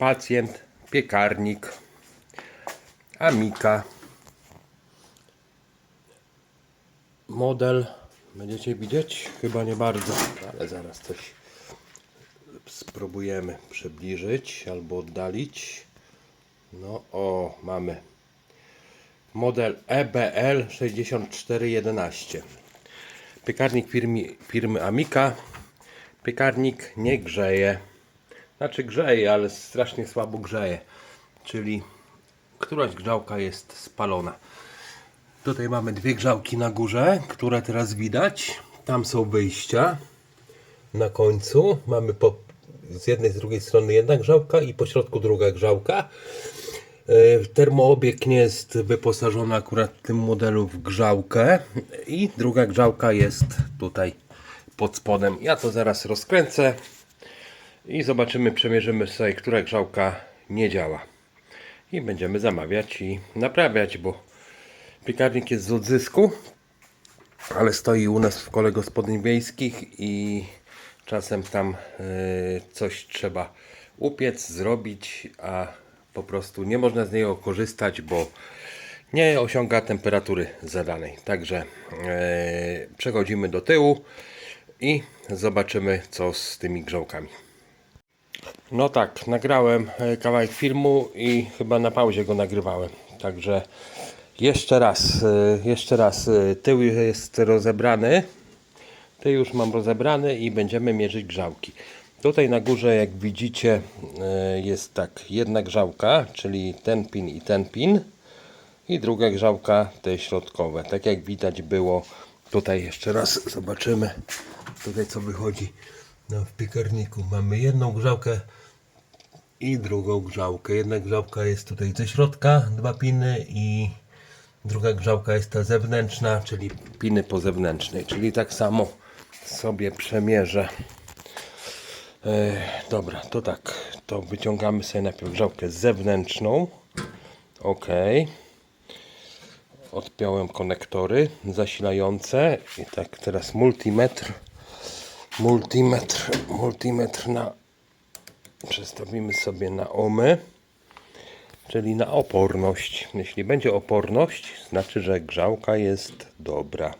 pacjent, piekarnik, Amika. Model będziecie widzieć? Chyba nie bardzo, ale zaraz coś spróbujemy przybliżyć albo oddalić. No o, mamy model EBL 6411. Piekarnik firmy, firmy Amika. Piekarnik nie grzeje. Znaczy grzeje, ale strasznie słabo grzeje. Czyli któraś grzałka jest spalona. Tutaj mamy dwie grzałki na górze, które teraz widać. Tam są wyjścia. Na końcu mamy po, z jednej, z drugiej strony jedna grzałka i po środku druga grzałka. E, Termoobieg nie jest wyposażony akurat w tym modelu w grzałkę i druga grzałka jest tutaj pod spodem. Ja to zaraz rozkręcę i zobaczymy, przemierzymy sobie, która grzałka nie działa. I będziemy zamawiać i naprawiać, bo piekarnik jest z odzysku, ale stoi u nas w kole gospodyń wiejskich i czasem tam e, coś trzeba upiec, zrobić, a po prostu nie można z niego korzystać, bo nie osiąga temperatury zadanej. Także e, przechodzimy do tyłu i zobaczymy co z tymi grzałkami. No tak, nagrałem e, kawałek filmu i chyba na pauzie go nagrywałem. Także jeszcze raz, e, jeszcze raz, e, tył jest rozebrany. Ty już mam rozebrany i będziemy mierzyć grzałki. Tutaj na górze, jak widzicie, jest tak jedna grzałka, czyli ten pin i ten pin. I druga grzałka, te środkowe. Tak jak widać było, tutaj jeszcze raz zobaczymy, tutaj co wychodzi no, w piekarniku. Mamy jedną grzałkę i drugą grzałkę. Jedna grzałka jest tutaj ze środka, dwa piny i druga grzałka jest ta zewnętrzna, czyli piny po zewnętrznej. Czyli tak samo sobie przemierzę. E, dobra, to tak. To wyciągamy sobie najpierw grzałkę zewnętrzną. Ok. Odpiąłem konektory zasilające. I tak teraz multimetr. Multimetr, multimetr na przestawimy sobie na ohmy, czyli na oporność. Jeśli będzie oporność, znaczy, że grzałka jest dobra.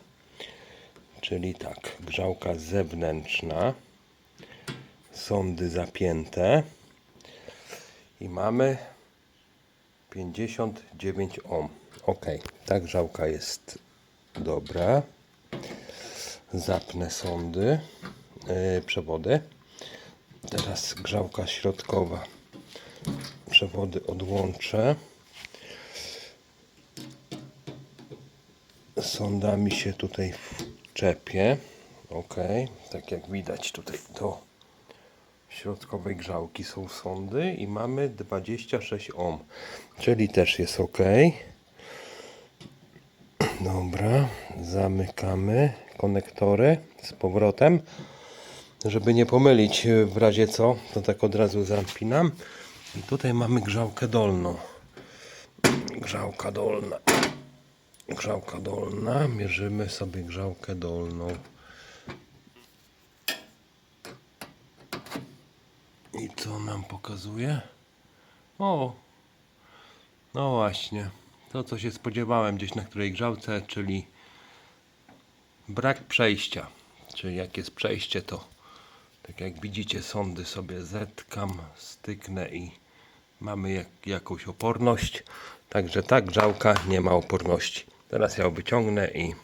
Czyli tak, grzałka zewnętrzna, sondy zapięte i mamy 59 ohm. Ok, ta grzałka jest dobra. Zapnę yy, przewody. Teraz grzałka środkowa. Przewody odłączę. Sondami się tutaj wczepię. Ok, tak jak widać tutaj do środkowej grzałki są sondy i mamy 26 ohm, czyli też jest ok. Dobra, zamykamy konektory z powrotem żeby nie pomylić e, w razie co, to tak od razu zapinam. I tutaj mamy grzałkę dolną. Grzałka dolna. Grzałka dolna. Mierzymy sobie grzałkę dolną. I co nam pokazuje? O! No właśnie. To co się spodziewałem gdzieś na której grzałce, czyli brak przejścia. Czyli jak jest przejście to tak jak widzicie, sądy sobie zetkam, styknę i mamy jak, jakąś oporność. Także ta grzałka nie ma oporności. Teraz ja ją wyciągnę i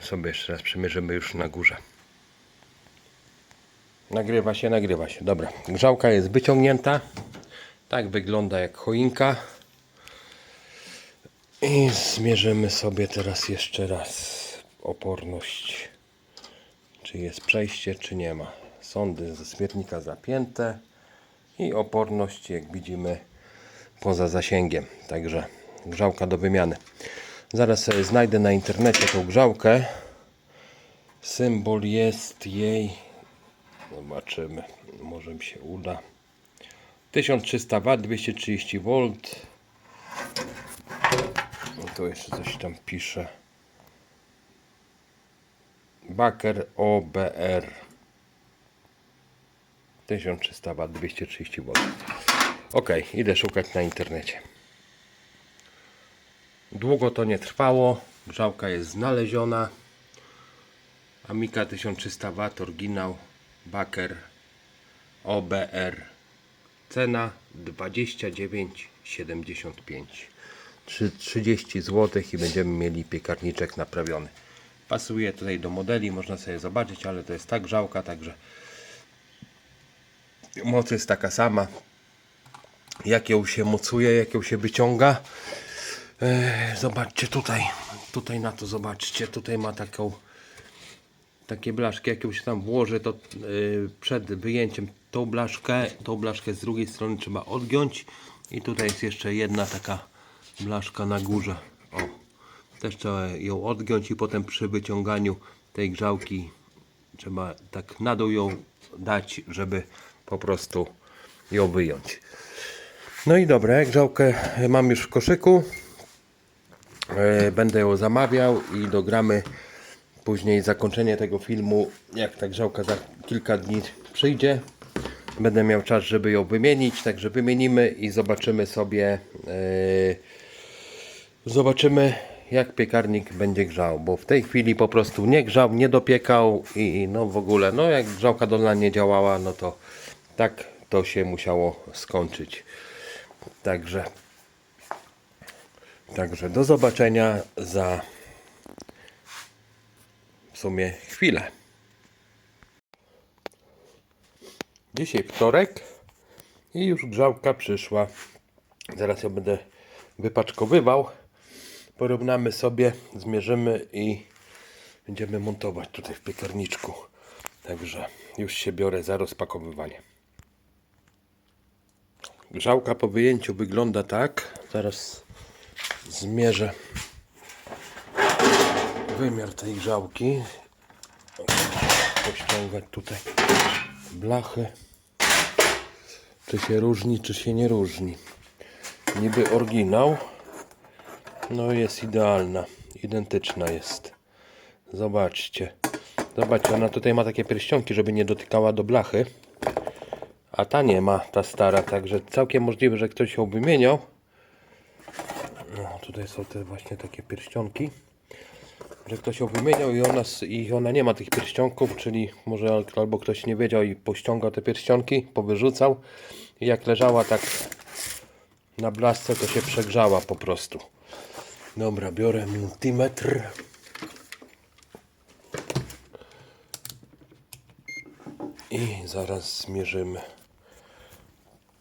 sobie jeszcze raz przymierzymy już na górze. Nagrywa się, nagrywa się. Dobra, grzałka jest wyciągnięta. Tak wygląda jak choinka. I zmierzymy sobie teraz jeszcze raz oporność czy jest przejście, czy nie ma. Sądy ze śmietnika zapięte i oporność, jak widzimy, poza zasięgiem. Także grzałka do wymiany. Zaraz sobie znajdę na internecie tą grzałkę. Symbol jest jej. Zobaczymy, może mi się uda. 1300 W, 230 V. Tu jeszcze coś tam pisze. Baker OBR. 1300 W 230 V ok idę szukać na internecie. Długo to nie trwało grzałka jest znaleziona. Amiga 1300 W oryginał Baker OBR cena 29,75 Trzy- 30 zł i będziemy mieli piekarniczek naprawiony pasuje tutaj do modeli można sobie zobaczyć ale to jest tak grzałka także moc jest taka sama jak ją się mocuje jak ją się wyciąga e, zobaczcie tutaj tutaj na to zobaczcie tutaj ma taką takie blaszki, jak ją się tam włoży, to yy, przed wyjęciem tą blaszkę, tą blaszkę z drugiej strony trzeba odgiąć i tutaj jest jeszcze jedna taka blaszka na górze. O, też trzeba ją odgiąć i potem przy wyciąganiu tej grzałki trzeba tak na dół ją dać, żeby po prostu ją wyjąć. No i dobra, grzałkę mam już w koszyku. E, Będę ją zamawiał i dogramy później zakończenie tego filmu, jak ta grzałka za kilka dni przyjdzie. Będę miał czas, żeby ją wymienić, także wymienimy i zobaczymy sobie e, zobaczymy jak piekarnik będzie grzał, bo w tej chwili po prostu nie grzał, nie dopiekał i no w ogóle, no jak grzałka dolna nie działała, no to tak to się musiało skończyć. Także Także do zobaczenia za w sumie chwilę. Dzisiaj wtorek i już grzałka przyszła. Zaraz ją będę wypaczkowywał. Porównamy sobie, zmierzymy i będziemy montować tutaj w piekarniczku. Także już się biorę za rozpakowywanie. Grzałka po wyjęciu wygląda tak. Zaraz zmierzę wymiar tej grzałki. Pościągać tutaj blachy. Czy się różni, czy się nie różni. Niby oryginał. No jest idealna. Identyczna jest. Zobaczcie. Zobaczcie, ona tutaj ma takie pierścionki, żeby nie dotykała do blachy. A ta nie ma, ta stara. Także całkiem możliwe, że ktoś ją wymieniał. No, tutaj są te właśnie takie pierścionki że ktoś ją wymieniał i ona, i ona nie ma tych pierścionków, czyli może al- albo ktoś nie wiedział i pościągał te pierścionki, powyrzucał i jak leżała tak na blasce, to się przegrzała po prostu. Dobra, biorę multimetr. I zaraz zmierzymy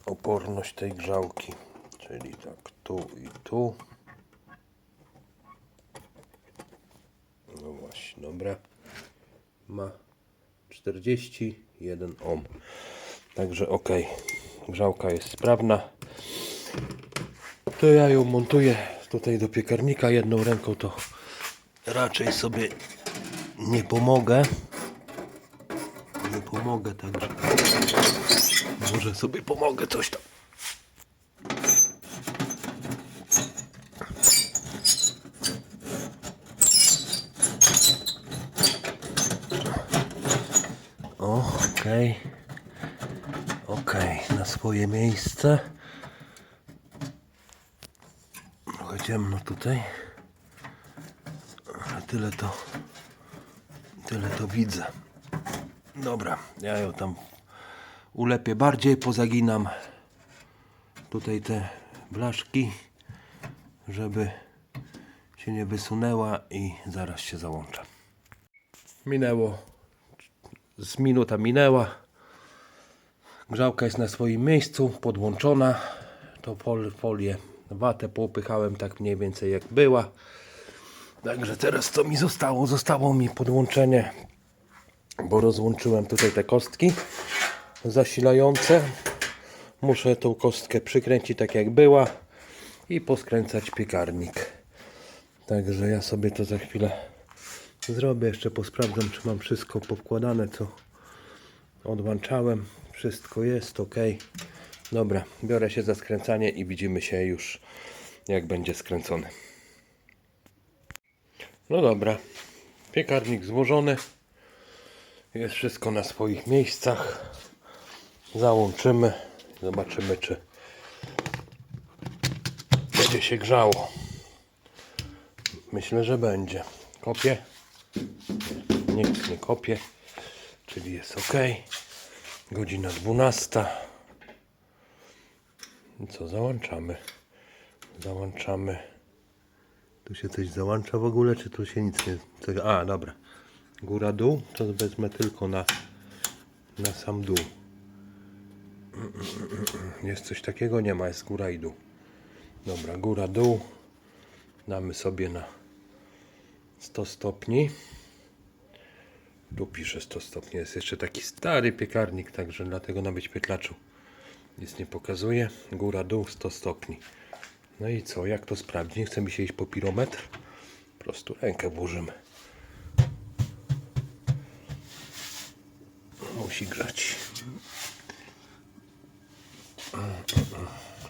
oporność tej grzałki. Czyli tak tu i tu. No właśnie, dobra. Ma 41 ohm. Także ok. Grzałka jest sprawna. To ja ją montuję tutaj do piekarnika. Jedną ręką to raczej sobie nie pomogę. Nie pomogę, także może sobie pomogę coś tam. Okej. Okej, na swoje miejsce. Ciemno tutaj. Tyle to. Tyle to widzę. Dobra, ja ją tam ulepię bardziej, pozaginam tutaj te blaszki, żeby się nie wysunęła i zaraz się załączę. Minęło z minuta minęła. Grzałka jest na swoim miejscu, podłączona. To fol, folię, watę poupychałem tak mniej więcej jak była. Także teraz co mi zostało? Zostało mi podłączenie, bo rozłączyłem tutaj te kostki zasilające. Muszę tą kostkę przykręcić tak jak była i poskręcać piekarnik. Także ja sobie to za chwilę zrobię. Jeszcze posprawdzam, czy mam wszystko powkładane, co odłączałem. Wszystko jest ok. Dobra, biorę się za skręcanie i widzimy się już, jak będzie skręcony. No dobra, piekarnik złożony. Jest wszystko na swoich miejscach. Załączymy. Zobaczymy, czy będzie się grzało. Myślę, że będzie. Kopię. Nikt nie kopie. Czyli jest ok. Godzina 12. Co, załączamy. Załączamy. Tu się coś załącza w ogóle, czy tu się nic nie... co- A, dobra. Góra, dół, to wezmę tylko na, na sam dół. Jest coś takiego? Nie ma, jest góra i dół. Dobra, góra, dół. Damy sobie na 100 stopni. Tu pisze 100 stopni. Jest jeszcze taki stary piekarnik, także dlatego na wyświetlaczu nic nie pokazuje. Góra, dół 100 stopni. No i co, jak to sprawdzić? Nie chce mi się iść po pirometr. Po prostu rękę włożymy. Musi grzać.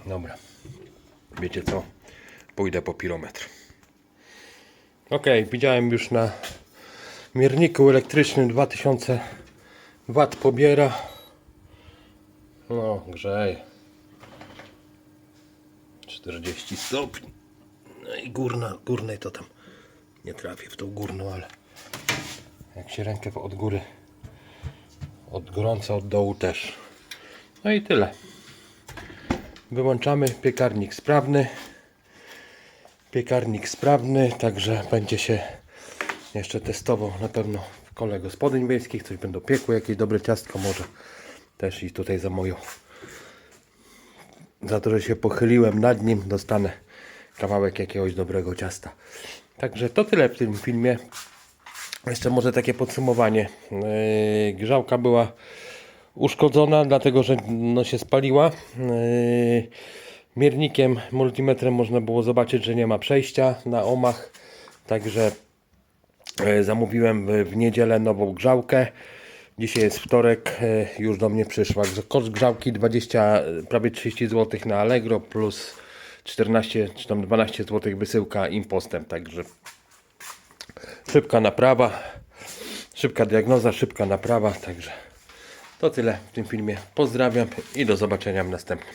Dobra. Wiecie co? Pójdę po pirometr. Ok, widziałem już na mierniku elektrycznym 2000 W pobiera. No, grzeje. 40 stopni. No i górna, górnej to tam nie trafię w tą górną, ale jak się rękę od góry od gorąca od dołu też. No i tyle. Wyłączamy piekarnik sprawny. Piekarnik sprawny, także będzie się jeszcze testował na pewno w kole gospodyń wiejskich. Coś będą piekły, jakieś dobre ciastko może też i tutaj za moją za to, że się pochyliłem nad nim, dostanę kawałek jakiegoś dobrego ciasta. Także to tyle w tym filmie. Jeszcze może takie podsumowanie. Yy, Grzałka była uszkodzona, dlatego że no, się spaliła. Yy, Miernikiem, multimetrem można było zobaczyć, że nie ma przejścia na omach. Także e, zamówiłem w niedzielę nową grzałkę. Dzisiaj jest wtorek, e, już do mnie przyszła. Koszt grzałki 20, e, prawie 30 zł na Allegro plus 14 czy tam 12 zł wysyłka impostem. Także szybka naprawa, szybka diagnoza, szybka naprawa. Także to tyle w tym filmie. Pozdrawiam i do zobaczenia w następnym.